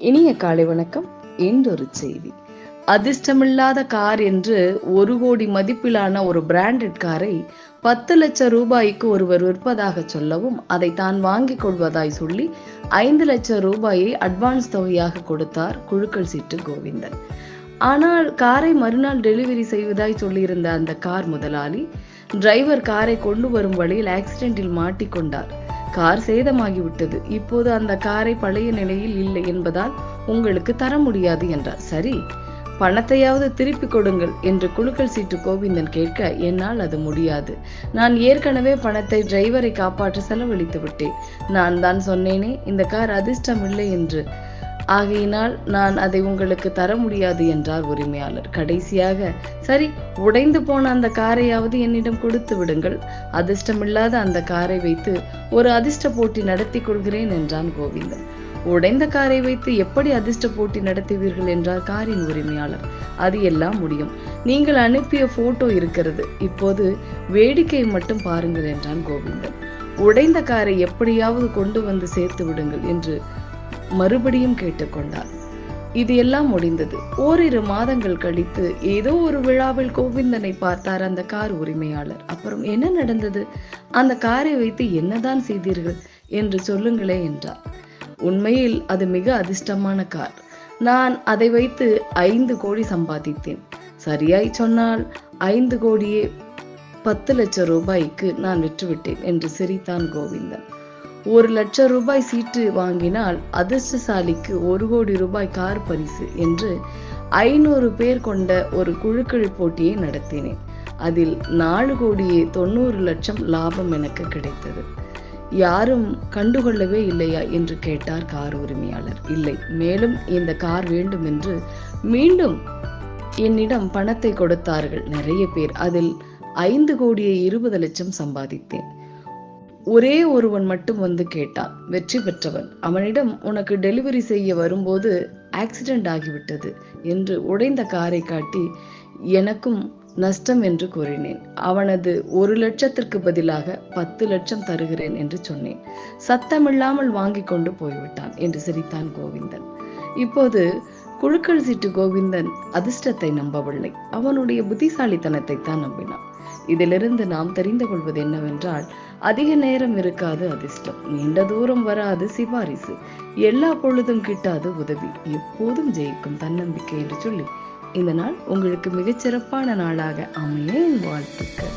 இனிய காலை வணக்கம். இன்றொரு செய்தி. அதிர்ஷ்டமில்லாத கார் என்று ஒரு கோடி மதிப்பிலான ஒரு பிராண்டட் காரை பத்து லட்சம் ரூபாய்க்கு ஒருவர் விற்பதாக சொல்லவும் அதை தான் வாங்கிக் கொள்வதாய் சொல்லி ஐந்து லட்சம் ரூபாயை அட்வான்ஸ் தொகையாக கொடுத்தார் குழுக்கள் சீட்டு கோவிந்தன். ஆனால் காரை மறுநாள் டெலிவரி செய்வதாய் சொல்லியிருந்த அந்த கார் முதலாளி டிரைவர் காரை கொண்டு வரும் வழியில் ஆக்சிடென்ட்டில் மாட்டிக்கொண்டார் கார் சேதமாகிவிட்டது. இப்போது அந்த காரை பழைய நிலையில் இல்லை என்பதால் உங்களுக்கு தர முடியாது என்றார். சரி பணத்தையாவது திருப்பி கொடுங்கள் என்று குழுக்கள் சீட்டு கோவிந்தன் கேட்க என்னால் அது முடியாது. நான் ஏற்கனவே பணத்தை டிரைவரை காப்பாற்ற செலவழித்து விட்டேன் நான் தான் சொன்னேனே இந்த கார் அதிர்ஷ்டம் இல்லை என்று. ஆகையினால் நான் அதை உங்களுக்கு தர முடியாது என்றார் உரிமையாளர். கடைசியாக சரி உடைந்து போன அந்த காரையாவது என்னிடம் கொடுத்து விடுங்கள். அதிர்ஷ்டமில்லாத அந்த காரை வைத்து ஒரு அதிர்ஷ்ட போட்டி நடத்தி கொள்கிறேன் என்றான் கோவிந்தன். உடைந்த காரை வைத்து எப்படி அதிர்ஷ்ட போட்டி நடத்துவீர்கள்? என்றார் காரின் உரிமையாளர். அது எல்லாம் முடியும். நீங்கள் அனுப்பிய போட்டோ இருக்கிறது. இப்போது வேடிக்கை மட்டும் பாருங்கள் என்றான் கோவிந்தன். உடைந்த காரை எப்படியாவது கொண்டு வந்து சேர்த்து விடுங்கள் என்று மறுபடியும் கேட்டுக்கொண்டார். இது எல்லாம் முடிந்தது. ஓரிரு மாதங்கள் கழித்து ஏதோ ஒரு விழாவில் கோவிந்தனை பார்த்தார் அந்த கார் உரிமையாளர். அப்புறம் என்ன நடந்தது? அந்த காரை வைத்து என்னதான் செய்தீர்கள் என்று சொல்லுங்களே என்றார். உண்மையில் அது மிக அதிர்ஷ்டமான கார். நான் அதை வைத்து ஐந்து கோடி சம்பாதித்தேன். சரியாய் சொன்னால் ஐந்து கோடியே பத்து லட்சம் ரூபாய்க்கு நான் விற்றுவிட்டேன் என்று சிரித்தான் கோவிந்தன். ஒரு லட்சம் ரூபாய் சீட்டு வாங்கினால் அதிர்ஷ்டசாலிக்கு ஒரு கோடி ரூபாய் கார் பரிசு என்று ஐநூறு பேர் கொண்ட ஒரு குழுக்கள் போட்டியை நடத்தினேன். அதில் நாலு கோடியே தொண்ணூறு லட்சம் லாபம் எனக்கு கிடைத்தது. யாரும் கண்டுகொள்ளவே இல்லையா என்று கேட்டார் கார் உரிமையாளர். இல்லை மேலும் இந்த கார் வேண்டும் என்று மீண்டும் என்னிடம் பணத்தை கொடுத்தார்கள் நிறைய பேர். அதில் ஐந்து கோடியே இருபது லட்சம் சம்பாதித்தேன். ஒரே ஒருவன் மட்டும் வந்து கேட்டான் வெற்றி பெற்றவன் அவனிடம் உனக்கு டெலிவரி செய்ய வரும்போது ஆக்சிடென்ட் ஆகிவிட்டது என்று உடைந்த காரை காட்டி எனக்கும் நஷ்டம் என்று கூறினேன். அவனது ஒரு லட்சத்திற்கு பதிலாக பத்து லட்சம் தருகிறேன் என்று சொன்னேன். சத்தமில்லாமல் வாங்கி கொண்டு போய்விட்டான் என்று சிரித்தான் கோவிந்தன். இப்போது குழுக்கள் சீட்டு கோவிந்தன் அதிர்ஷ்டத்தை நம்பவில்லை. அவனுடைய புத்திசாலித்தனத்தை தான் நம்பினான். இதிலிருந்து நாம் தெரிந்து கொள்வது என்னவென்றால் அதிக நேரம் இருக்காது அதிர்ஷ்டம். நீண்ட தூரம் வராது சிபாரிசு. எல்லா பொழுதும் கிட்டாது உதவி. எப்போதும் ஜெயிக்கும் தன்னம்பிக்கை என்று சொல்லி இந்த நாள் உங்களுக்கு மிகச்சிறப்பான நாளாக அமைய வாழ்த்துக்கள்.